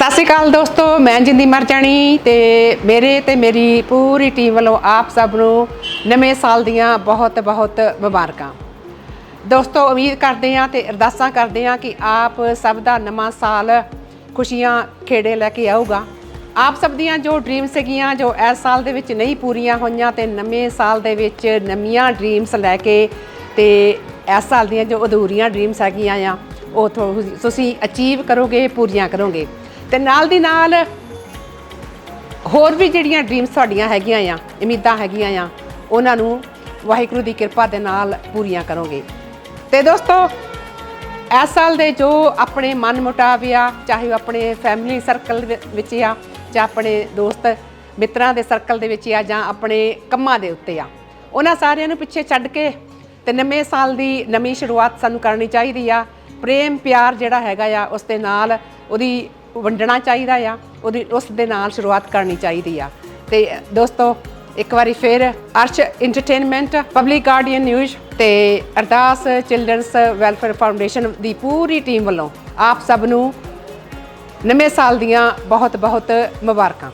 ਸਤਿ ਸ਼੍ਰੀ ਅਕਾਲ ਦੋਸਤੋ, ਮੈਂ ਜਿੰਦੀ ਮਰਜਾਣੀ ਤੇ ਮੇਰੇ ਤੇ ਮੇਰੀ ਪੂਰੀ ਟੀਮ ਵੱਲੋਂ ਆਪ ਸਭ ਨੂੰ ਨਵੇਂ ਸਾਲ ਦੀਆਂ ਬਹੁਤ ਬਹੁਤ ਮੁਬਾਰਕਾਂ। ਦੋਸਤੋ, ਉਮੀਦ ਕਰਦੇ ਹਾਂ ਤੇ ਅਰਦਾਸਾਂ ਕਰਦੇ ਹਾਂ ਕਿ ਆਪ ਸਭ ਦਾ ਨਵਾਂ ਸਾਲ ਖੁਸ਼ੀਆਂ ਖੇੜੇ ਲੈ ਕੇ ਆਊਗਾ। ਆਪ ਸਭ ਦੀਆਂ ਜੋ ਡ੍ਰੀਮ ਸੀਗੀਆਂ ਜੋ ਇਸ ਸਾਲ ਦੇ ਵਿੱਚ ਨਹੀਂ ਪੂਰੀਆਂ ਹੋਈਆਂ ਤੇ ਨਵੇਂ ਸਾਲ ਦੇ ਵਿੱਚ ਨਵੀਆਂ ਡ੍ਰੀਮਸ ਲੈ ਕੇ ਤੇ ਇਸ ਸਾਲ ਦੀਆਂ ਜੋ ਅਧੂਰੀਆਂ ਡ੍ਰੀਮਸ ਹੈਗੀਆਂ ਆ, ਉਹ ਥੋ- ਤੁਸੀਂ ਅਚੀਵ ਕਰੋਗੇ, ਪੂਰੀਆਂ ਕਰੋਗੇ। ਤੇ ਨਾਲ ਦੀ ਨਾਲ ਹੋਰ ਵੀ ਜਿਹੜੀਆਂ ਡ੍ਰੀਮਸ ਤੁਹਾਡੀਆਂ ਹੈਗੀਆਂ ਆ, ਉਮੀਦਾਂ ਹੈਗੀਆਂ ਆ, ਉਹਨਾਂ ਨੂੰ ਵਾਹਿਗੁਰੂ ਦੀ ਕਿਰਪਾ ਦੇ ਨਾਲ ਪੂਰੀਆਂ ਕਰੋਗੇ। ਤੇ ਦੋਸਤੋ, ਇਸ ਸਾਲ ਦੇ ਜੋ ਆਪਣੇ ਮਨ ਮੁਟਾਵ ਆ ਚਾਹੇ ਉਹ ਆਪਣੇ ਫੈਮਿਲੀ ਸਰਕਲ ਵਿੱਚ ਆ, ਜਾਂ ਆਪਣੇ ਦੋਸਤ ਮਿੱਤਰਾਂ ਦੇ ਸਰਕਲ ਦੇ ਵਿੱਚ ਆ, ਜਾਂ ਆਪਣੇ ਕੰਮਾਂ ਦੇ ਉੱਤੇ ਆ, ਉਹਨਾਂ ਸਾਰਿਆਂ ਨੂੰ ਪਿੱਛੇ ਛੱਡ ਕੇ ਤੇ ਨਵੇਂ ਸਾਲ ਦੀ ਨਵੀਂ ਸ਼ੁਰੂਆਤ ਸਾਨੂੰ ਕਰਨੀ ਚਾਹੀਦੀ ਆ। ਪ੍ਰੇਮ ਪਿਆਰ ਜਿਹੜਾ ਹੈਗਾ ਆ, ਉਸ ਦੇ ਨਾਲ ਉਹਦੀ ਵੰਡਣਾ ਚਾਹੀਦਾ ਆ, ਉਹਦੀ, ਉਸ ਦੇ ਨਾਲ ਸ਼ੁਰੂਆਤ ਕਰਨੀ ਚਾਹੀਦੀ ਆ। ਤੇ ਦੋਸਤੋ, ਇੱਕ ਵਾਰੀ ਫਿਰ Arsh entertainment public guardian news ਤੇ ਅਰਦਾਸ ਚਿਲਡਰਨਸ ਵੈਲਫੇਅਰ ਫਾਊਂਡੇਸ਼ਨ ਦੀ ਪੂਰੀ ਟੀਮ ਵੱਲੋਂ ਆਪ ਸਭ ਨੂੰ ਨਵੇਂ ਸਾਲ ਦੀਆਂ ਬਹੁਤ ਬਹੁਤ ਮੁਬਾਰਕਾਂ।